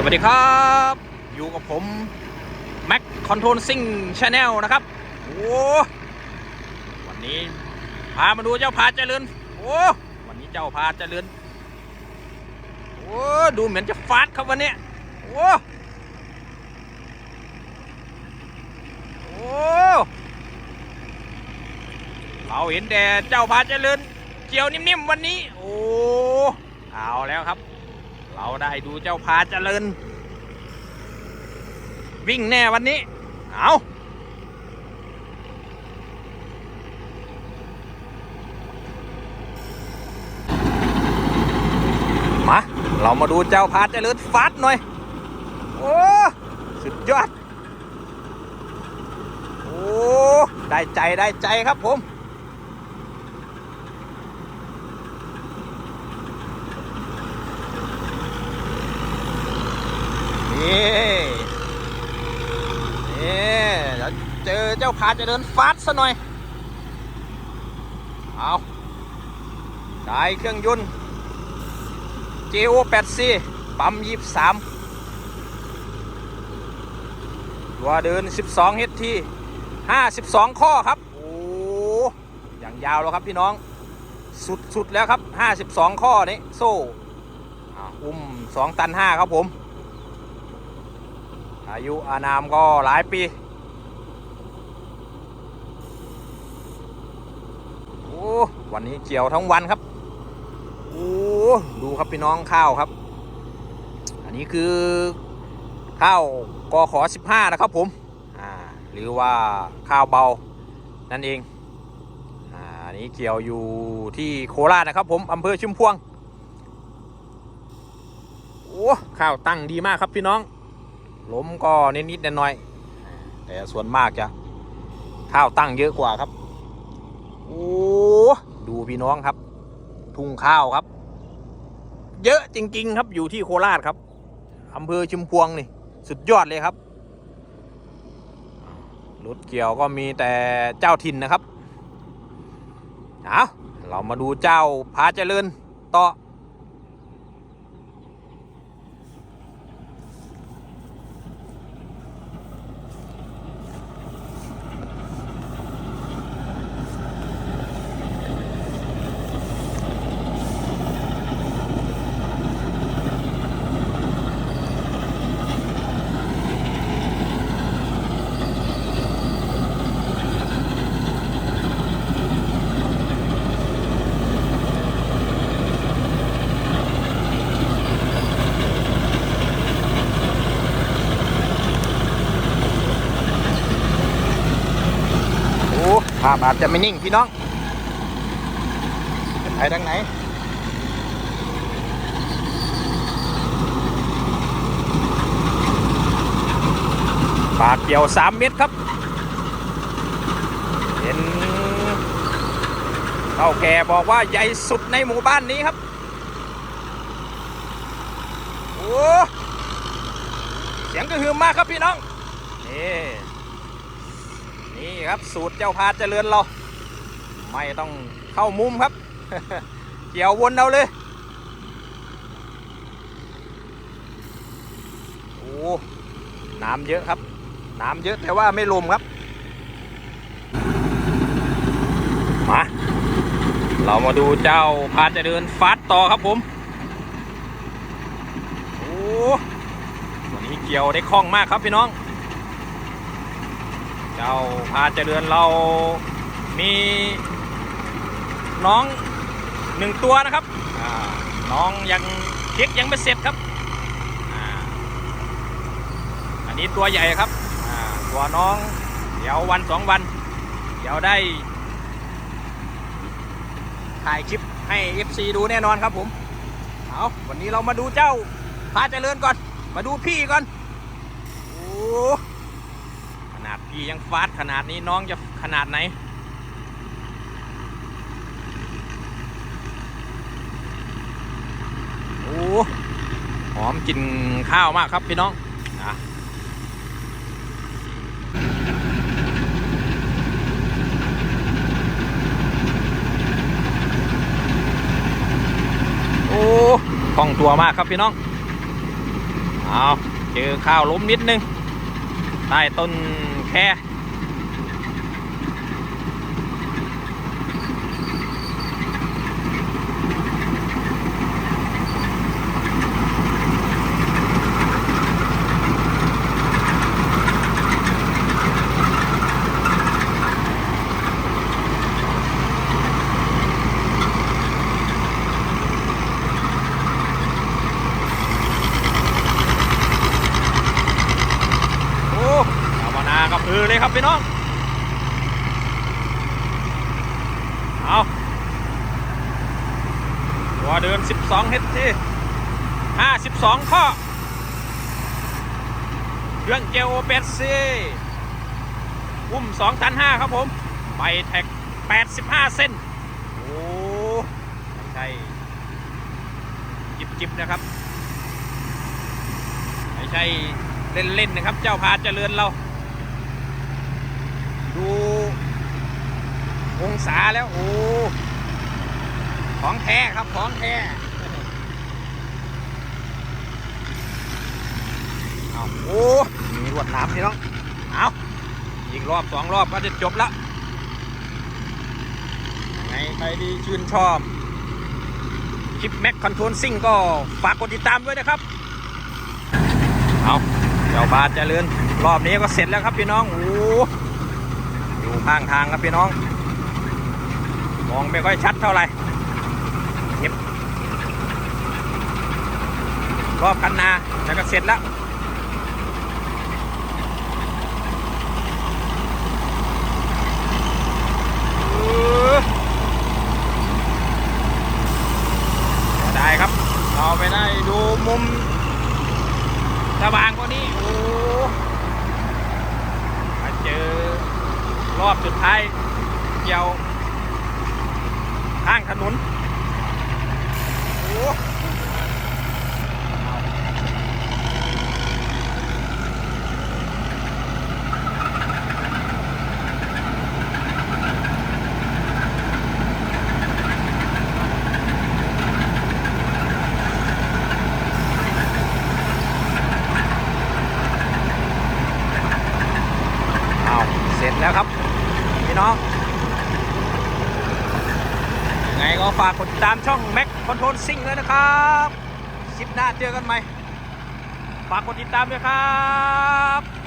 สวัสดีครับ อยู่กับผม Mac Control Sing Channel นะครับ โอ้วันนี้พามาดูเจ้าพาเจริญโอ้วันนี้เจ้าพาเจริญโอ้ดูเหมือนจะฟาดครับวันนี้โอ้โอ้เราเห็นแต่เจ้าพาเจริญเจียวนิ่มๆวันนี้ โอ้เอาแล้วครับ เราได้ดูเจ้าพาเจริญ วิ่งแน่วันนี้ เอามา เรามาดูเจ้าพาเจริญฟัดหน่อย โอ้ สุดยอด โอ้ ได้ใจได้ใจครับผม นี่นี่เดี๋ยว เจ้าพาจะเดินฟาดซะหน่อย เอาได้เครื่องยนต์ JO 8C ปั๊ม23ตัวเดิน 12 HT 52 ข้อครับ โอ้อย่างยาวแล้วครับพี่น้อง สุดๆแล้วครับ 52 ข้อนี้โซ่อุ้ม 2 ตัน 5 ครับผม อายุอานามก็หลายปี โอ้ วันนี้เจียวทั้งวันครับโอ้ดูครับพี่น้องข้าวครับ อันนี้คือข้าวกอขอ15 นะครับผมอ่าหรือว่าข้าวเบานั่นเองอ่าอันนี้เกี่ยวอยู่ที่โคราชนะครับผมอำเภอชุมพวงโอ้ข้าวตั้งดีมากครับพี่น้องล้มก็นิดๆหน่อยแต่ส่วนมากจะข้าวตั้งเยอะกว่าครับ โอ้ดูพี่น้องครับ ทุ่งข้าวครับ เยอะจริง ๆ ครับอยู่ที่โคราชครับอำเภอชุมพวงนี่ สุดยอดเลยครับรถเกี่ยวก็มีแต่เจ้าถิ่นนะครับ เอาเรามาดูเจ้าพาเจริญต่อ โอ้ภาพอาจจะไม่นิ่งพี่น้องจะไปทางไหนปากเกี่ยวสามเมตรครับ เห็นเท่าแก่บอกว่าใหญ่สุดในหมู่บ้านนี้ครับ โอ้ เสียงกระหึ่มมากครับพี่น้อง นี่ นี่ครับสูตรเจ้าพาเจริญเรา ไม่ต้องเข้ามุมครับ เกี่ยววนเอาเลย โอ้น้ำเยอะครับ น้ำเยอะแต่ว่าไม่ลมครับ มา เรามาดูเจ้าพาเจริญฟาดต่อครับผม โอ้วันนี้เกี่ยวได้คล่องมากครับพี่น้อง เจ้าพาเจริญเรามีน้องหนึ่งตัวนะครับน้องยังเช็คยังไม่เสร็จครับอันนี้ตัวใหญ่ครับตัวน้องเดี๋ยววันสองวัน เดี๋ยวได้ถ่ายคลิปให้ FC ดูแน่นอนครับผม เอาวันนี้เรามาดูเจ้าพาเจริญก่อน มาดูพี่ก่อน โอ้ พี่ยังฟาดขนาดนี้น้องจะขนาดไหน โอ้หอมกลินข้าวมากครับพี่น้องนะโอ้คล่องตัวมากครับพี่น้อง เอาเจอข้าวล้มนิดนึง ใต้ต้น แค่ โอ้ชาวนากั บพือเลยครับพี่น้องเอาตัวเดิน12เฮดที่52 ข้อ เครื่องเจลเปซีอุ้ม2ตัน5ครับผมใบแท็ก 85 เส้น โอ้ใช่จิบจิบๆนะครับ ไม่ใช่เล่น ๆ นะครับ เจ้าพาเจริญเรา ดูองศาแล้ว โอ้ ของแท้ครับ ของแท้เอาโอ้มีรวดหน้ำพี่น้อง เอาอีกรอบสองรอบก็จะจบและยังไงใครที่ชื่นชอบ คลิปแม็กคอนโทรลซิ่งก็ฝากกดติดตามด้วยนะครับ เอาเจ้าบาทเจริญรอบนี้ก็เสร็จแล้วครับพี่น้อง โอ้ อยู่ข้างทางครับพี่น้อง มองไม่ค่อยชัดเท่าไหร่เก็บรอบคันนาแล้วก็เสร็จแล้วเออเสียดายครับ เราไปได้ดูมุม สว่างกว่านี้ โอ้มาเจอ รอบสุดท้ายเกี่ยวข้างถนนโอ้เอาเสร็จแล้วครับ น้องยังไงก็ฝากกดติดตามช่องแม็กคอนโทรลซิงเลยนะครับคลิปหน้าเจอกันใหม่ ฝากกดติดตามด้วยครับ